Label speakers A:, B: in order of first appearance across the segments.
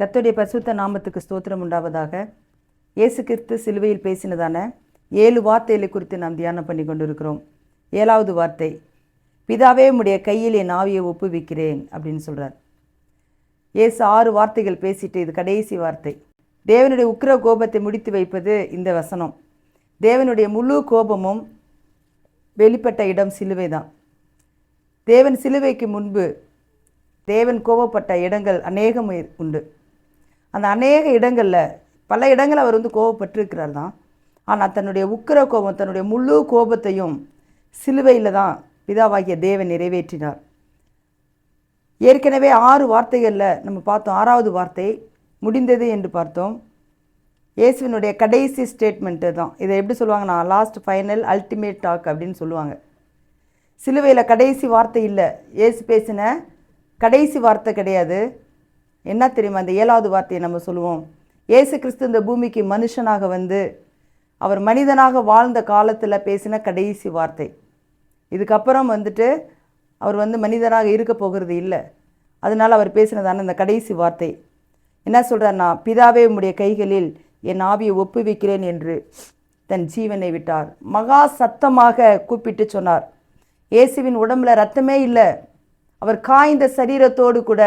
A: கத்துடைய பரிசுத்த நாமத்துக்கு ஸ்தோத்திரம் உண்டாவதாக இயேசு கிறிஸ்து சிலுவையில் பேசினதான ஏழு வார்த்தைகளை குறித்து நாம் தியானம் பண்ணி கொண்டிருக்கிறோம் ஏழாவது வார்த்தை பிதாவே உடைய கையில் என் ஆவியை ஒப்புவிக்கிறேன் அப்படின்னு சொல்கிறார் ஏசு ஆறு வார்த்தைகள் பேசிட்டு இது கடைசி வார்த்தை தேவனுடைய உக்கிர கோபத்தை முடித்து வைப்பது இந்த வசனம் தேவனுடைய முழு கோபமும் வெளிப்பட்ட இடம் சிலுவை தான் தேவன் சிலுவைக்கு முன்பு தேவன் கோபப்பட்ட இடங்கள் அநேகம் உண்டு அந்த அநேக இடங்களில் பல இடங்களில் அவர் வந்து கோபப்பட்டிருக்கிறார் தான் ஆனால் தன்னுடைய உக்கிர கோபம் தன்னுடைய முழு கோபத்தையும் சிலுவையில் தான் பிதாவாகிய தேவன் நிறைவேற்றினார் ஏற்கனவே ஆறு வார்த்தைகளில் நம்ம பார்த்தோம் ஆறாவது வார்த்தை முடிந்தது என்று பார்த்தோம் இயேசுவினுடைய கடைசி ஸ்டேட்மெண்ட்டு தான் இதை எப்படி சொல்லுவாங்கன்னா லாஸ்ட் ஃபைனல் அல்டிமேட் டாக் அப்படின்னு சொல்லுவாங்க சிலுவையில் கடைசி வார்த்தை இல்லை இயேசு பேசின கடைசி வார்த்தை கிடையாது என்ன தெரியுமா அந்த ஏழாவது வார்த்தையை நம்ம சொல்லுவோம் ஏசு கிறிஸ்து இந்த பூமிக்கு மனுஷனாக வந்து அவர் மனிதனாக வாழ்ந்த காலத்தில் பேசின கடைசி வார்த்தை இதுக்கப்புறம் வந்துட்டு அவர் வந்து மனிதராக இருக்க போகிறது இல்லை அதனால் அவர் பேசினதான இந்த கடைசி வார்த்தை என்ன நான் பிதாவே உம்முடைய கைகளில் என் ஆவியை ஒப்புவிக்கிறேன் என்று தன் ஜீவனை விட்டார் மகா சத்தமாக கூப்பிட்டு சொன்னார் இயேசுவின் உடம்புல ரத்தமே இல்லை அவர் காய்ந்த சரீரத்தோடு கூட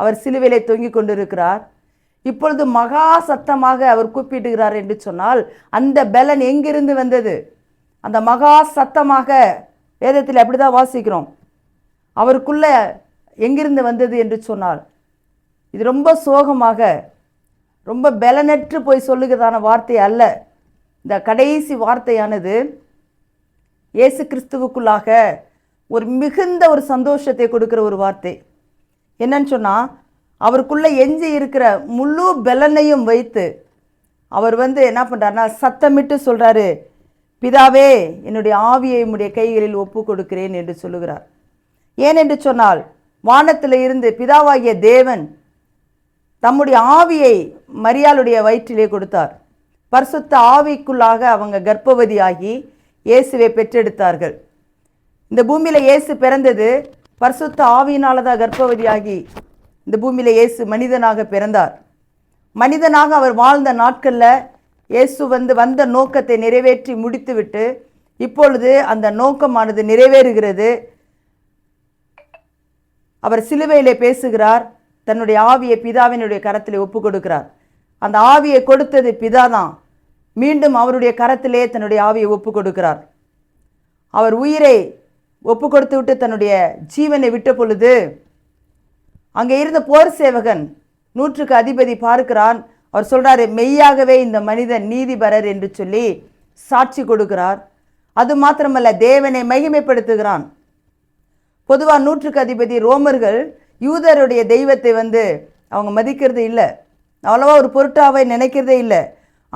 A: அவர் சிலுவிலை தொங்கிக் கொண்டிருக்கிறார் இப்பொழுது மகா சத்தமாக அவர் கூப்பிட்டுகிறார் என்று சொன்னால் அந்த பலன் எங்கிருந்து வந்தது அந்த மகா சத்தமாக வேதத்தில் அப்படிதான் வாசிக்கிறோம் அவருக்குள்ள எங்கிருந்து வந்தது என்று சொன்னால் இது ரொம்ப சோகமாக ரொம்ப பலனற்று போய் சொல்லுகிறதான வார்த்தை அல்ல இந்த கடைசி வார்த்தையானது இயேசு கிறிஸ்துவுக்குள்ளாக ஒரு மிகுந்த ஒரு சந்தோஷத்தை கொடுக்குற ஒரு வார்த்தை என்னன்னு சொன்னால் அவருக்குள்ளே எஞ்சி இருக்கிற முழு பலனையும் வைத்து அவர் வந்து என்ன பண்ணுறாருன்னா சத்தமிட்டு சொல்கிறாரு பிதாவே என்னுடைய ஆவியை என்னுடைய கைகளில் ஒப்பு கொடுக்கிறேன் என்று சொல்லுகிறார் ஏன் என்று சொன்னால் வானத்தில் இருந்து பிதாவாகிய தேவன் தம்முடைய ஆவியை மரியாளுடைய வயிற்றிலே கொடுத்தார் பரிசுத்த ஆவிக்குள்ளாக அவங்க கர்ப்பவதியாகி இயேசுவை பெற்றெடுத்தார்கள் இந்த பூமியில் இயேசு பிறந்தது பரிசுத்த ஆவியினாலதான் கர்ப்பவதியாகி இந்த பூமியில் இயேசு மனிதனாக பிறந்தார் மனிதனாக அவர் வாழ்ந்த நாட்களில் இயேசு வந்து வந்த நோக்கத்தை நிறைவேற்றி முடித்துவிட்டு இப்பொழுது அந்த நோக்கமானது நிறைவேறுகிறது அவர் சிலுவையிலே பேசுகிறார் தன்னுடைய ஆவியை பிதாவினுடைய கரத்தில் ஒப்பு கொடுக்கிறார் அந்த ஆவியை கொடுத்தது பிதா தான் மீண்டும் அவருடைய கரத்திலே தன்னுடைய ஆவியை ஒப்பு கொடுக்கிறார் அவர் உயிரை ஒப்பு கொடுத்து விட்டு தன்னுடைய ஜீவனை விட்ட பொழுது அங்கே இருந்த போர் சேவகன் நூற்றுக்கு அதிபதி பார்க்கிறான் அவர் சொல்கிறாரு மெய்யாகவே இந்த மனிதன் நீதிபரர் என்று சொல்லி சாட்சி கொடுக்கிறார் அது மாத்திரமல்ல தேவனை மகிமைப்படுத்துகிறான் பொதுவாக நூற்றுக்கு அதிபதி ரோமர்கள் யூதருடைய தெய்வத்தை வந்து அவங்க மதிக்கிறது இல்லை அவ்வளோவா ஒரு பொருட்டாவை நினைக்கிறதே இல்லை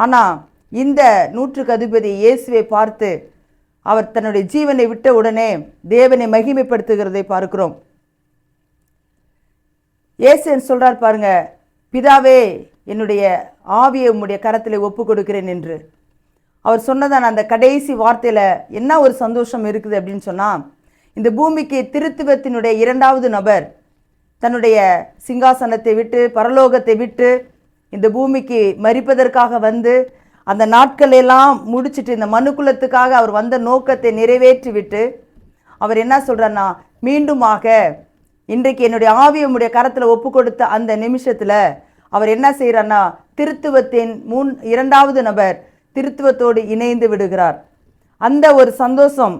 A: ஆனால் இந்த நூற்றுக்கு அதிபதி இயேசுவை பார்த்து அவர் தன்னுடைய ஜீவனை விட்ட உடனே தேவனை மகிமைப்படுத்துகிறதை பார்க்கிறோம் ஏசன் சொல்கிறார் பாருங்க பிதாவே என்னுடைய ஆவியை உம்முடைய கரத்தில் ஒப்பு கொடுக்கிறேன் என்று அவர் சொன்னதான் அந்த கடைசி வார்த்தையில் என்ன ஒரு சந்தோஷம் இருக்குது அப்படின்னு சொன்னால் இந்த பூமிக்கு திருத்துவத்தினுடைய இரண்டாவது நபர் தன்னுடைய சிங்காசனத்தை விட்டு பரலோகத்தை விட்டு இந்த பூமிக்கு மறிப்பதற்காக வந்து அந்த நாட்களெல்லாம் முடிச்சுட்டு இந்த மனுக்குலத்துக்காக அவர் வந்த நோக்கத்தை நிறைவேற்றிவிட்டு அவர் என்ன சொல்கிறார்னா மீண்டுமாக இன்றைக்கு என்னுடைய ஆவியமுடைய கரத்தில் ஒப்பு கொடுத்த அந்த நிமிஷத்தில் அவர் என்ன செய்கிறான்னா திருத்துவத்தின் மூன் இரண்டாவது நபர் திருத்துவத்தோடு இணைந்து விடுகிறார் அந்த ஒரு சந்தோஷம்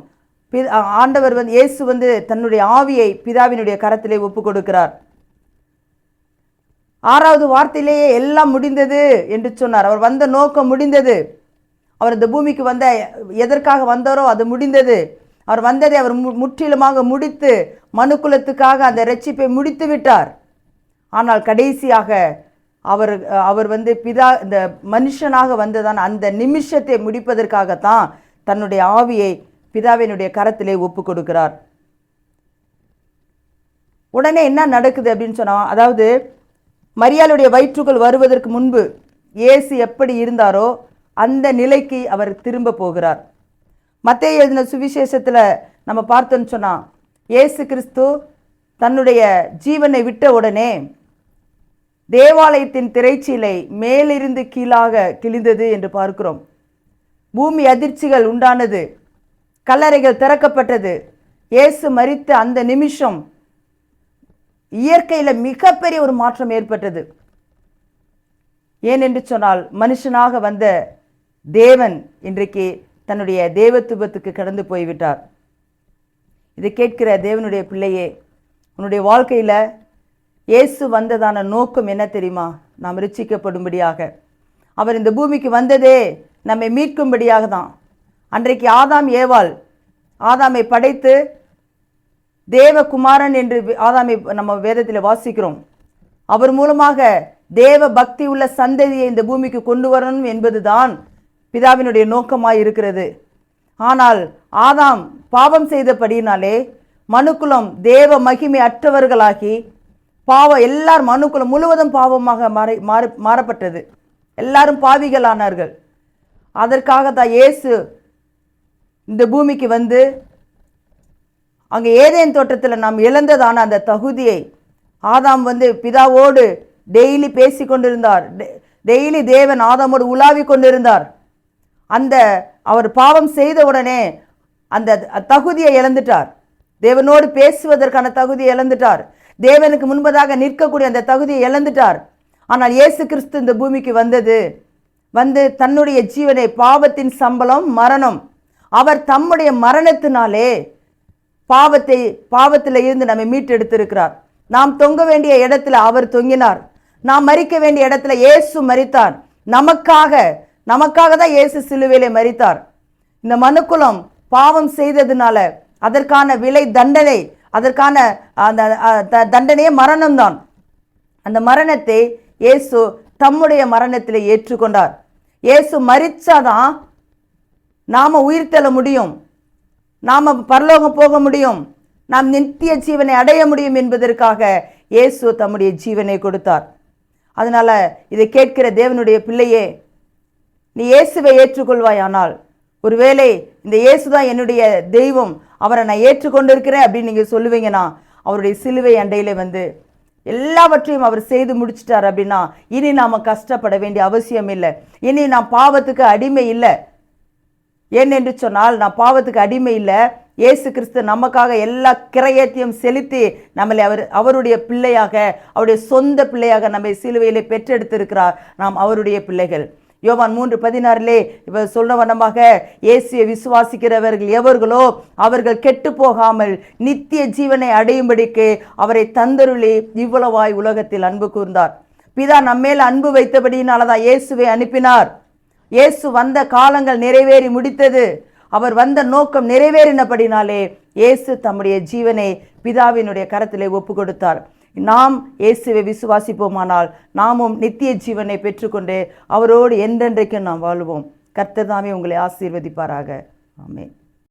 A: ஆண்டவர் வந்து இயேசு வந்து தன்னுடைய ஆவியை பிதாவினுடைய கரத்திலே ஒப்பு கொடுக்கிறார் ஆறாவது வார்த்தையிலேயே எல்லாம் முடிந்தது என்று சொன்னார் அவர் வந்த நோக்கம் முடிந்தது அவர் இந்த பூமிக்கு வந்த எதற்காக வந்தாரோ அது முடிந்தது அவர் வந்ததை அவர் முற்றிலுமாக முடித்து மனுக்குலத்துக்காக அந்த ரட்சிப்பை முடித்து விட்டார் ஆனால் கடைசியாக அவர் அவர் வந்து பிதா இந்த மனுஷனாக வந்ததான் அந்த நிமிஷத்தை முடிப்பதற்காகத்தான் தன்னுடைய ஆவியை பிதாவினுடைய கரத்திலே ஒப்பு கொடுக்கிறார் உடனே என்ன நடக்குது அப்படின்னு சொன்னால் அதாவது மரியாளுடைய வயிற்றுக்குள் வருவதற்கு முன்பு இயேசு எப்படி இருந்தாரோ அந்த நிலைக்கு அவர் திரும்ப போகிறார் மத்திய எழுதின சுவிசேஷத்தில் நம்ம பார்த்தோன்னு சொன்னால் இயேசு கிறிஸ்து தன்னுடைய ஜீவனை விட்ட உடனே தேவாலயத்தின் திரைச்சீலை மேலிருந்து கீழாக கிழிந்தது என்று பார்க்கிறோம் பூமி அதிர்ச்சிகள் உண்டானது கல்லறைகள் திறக்கப்பட்டது இயேசு மறித்த அந்த நிமிஷம் இயற்கையில் மிகப்பெரிய ஒரு மாற்றம் ஏற்பட்டது ஏனென்று சொன்னால் மனுஷனாக வந்த தேவன் இன்றைக்கு தன்னுடைய தேவத்துவத்துக்கு கடந்து போய்விட்டார் இதை கேட்கிற தேவனுடைய பிள்ளையே உன்னுடைய வாழ்க்கையில் இயேசு வந்ததான நோக்கம் என்ன தெரியுமா நாம் ரிச்சிக்கப்படும்படியாக அவர் இந்த பூமிக்கு வந்ததே நம்மை மீட்கும்படியாக தான் அன்றைக்கு ஆதாம் ஏவாள் ஆதாமை படைத்து தேவகுமாரன் என்று ஆதாமை நம்ம வேதத்தில் வாசிக்கிறோம் அவர் மூலமாக தேவ பக்தி உள்ள சந்ததியை இந்த பூமிக்கு கொண்டு வரணும் என்பதுதான் பிதாவினுடைய நோக்கமாக இருக்கிறது ஆனால் ஆதாம் பாவம் செய்தபடியினாலே மனுக்குலம் தேவ மகிமை அற்றவர்களாகி பாவம் எல்லார் மனுக்குலம் முழுவதும் பாவமாக மாறி மாறு மாறப்பட்டது எல்லாரும் பாவிகளானார்கள் அதற்காக தான் இயேசு இந்த பூமிக்கு வந்து அங்கே ஏதேன் தோட்டத்தில் நாம் இழந்ததான அந்த தகுதியை ஆதாம் வந்து பிதாவோடு டெய்லி பேசி கொண்டிருந்தார் டெய்லி தேவன் ஆதாமோடு உலாவி கொண்டிருந்தார் அந்த அவர் பாவம் செய்த உடனே அந்த தகுதியை இழந்துட்டார் தேவனோடு பேசுவதற்கான தகுதியை இழந்துட்டார் தேவனுக்கு முன்பதாக நிற்கக்கூடிய அந்த தகுதியை இழந்துட்டார் ஆனால் இயேசு கிறிஸ்து இந்த பூமிக்கு வந்தது வந்து தன்னுடைய ஜீவனை பாவத்தின் சம்பளம் மரணம் அவர் தம்முடைய மரணத்தினாலே பாவத்தை பாவத்தில் இருந்து நம்மை மீட்டெடுத்திருக்கிறார் நாம் தொங்க வேண்டிய இடத்துல அவர் தொங்கினார் நாம் மறிக்க வேண்டிய இடத்துல இயேசு மறித்தார் நமக்காக நமக்காக தான் இயேசு சிலுவையிலே மறித்தார் இந்த மனுக்குலம் பாவம் செய்ததுனால அதற்கான விலை தண்டனை அதற்கான அந்த தண்டனையே மரணம்தான் அந்த மரணத்தை இயேசு தம்முடைய மரணத்தில் ஏற்றுக்கொண்டார் இயேசு மறிச்சாதான் நாம் உயிர் தள்ள முடியும் நாம் பரலோகம் போக முடியும் நாம் நித்திய ஜீவனை அடைய முடியும் என்பதற்காக இயேசு தம்முடைய ஜீவனை கொடுத்தார் அதனால் இதை கேட்கிற தேவனுடைய பிள்ளையே நீ இயேசுவை ஏற்றுக்கொள்வாய் ஆனால் ஒருவேளை இந்த இயேசு தான் என்னுடைய தெய்வம் அவரை நான் ஏற்றுக்கொண்டிருக்கிறேன் அப்படின்னு நீங்கள் சொல்லுவீங்கன்னா அவருடைய சிலுவை அண்டையில் வந்து எல்லாவற்றையும் அவர் செய்து முடிச்சிட்டார் அப்படின்னா இனி நாம் கஷ்டப்பட வேண்டிய அவசியம் இல்லை இனி நாம் பாவத்துக்கு அடிமை இல்லை ஏன் என்று சொன்னால் நான் பாவத்துக்கு அடிமை இல்லை இயேசு கிறிஸ்து நமக்காக எல்லா கிரையத்தையும் செலுத்தி நம்மளை அவர் அவருடைய பிள்ளையாக அவருடைய சொந்த பிள்ளையாக நம்மை சிலுவையிலே பெற்றெடுத்திருக்கிறார் நாம் அவருடைய பிள்ளைகள் யோவான் மூன்று பதினாறிலே இவர் சொன்ன வண்ணமாக இயேசுவை விசுவாசிக்கிறவர்கள் எவர்களோ அவர்கள் கெட்டு போகாமல் நித்திய ஜீவனை அடையும்படிக்கு அவரை தந்தருளி இவ்வளவாய் உலகத்தில் அன்பு கூர்ந்தார் பிதா நம்மேல் அன்பு வைத்தபடியினால தான் இயேசுவை அனுப்பினார் இயேசு வந்த காலங்கள் நிறைவேறி முடித்தது அவர் வந்த நோக்கம் நிறைவேறினபடினாலே இயேசு தம்முடைய ஜீவனை பிதாவினுடைய கரத்திலே ஒப்பு கொடுத்தார் நாம் இயேசுவை விசுவாசிப்போமானால் நாமும் நித்திய ஜீவனை பெற்றுக்கொண்டு அவரோடு என்றென்றைக்கும் நாம் வாழ்வோம் கர்த்ததாமே உங்களை ஆசீர்வதிப்பாராக ஆமேன்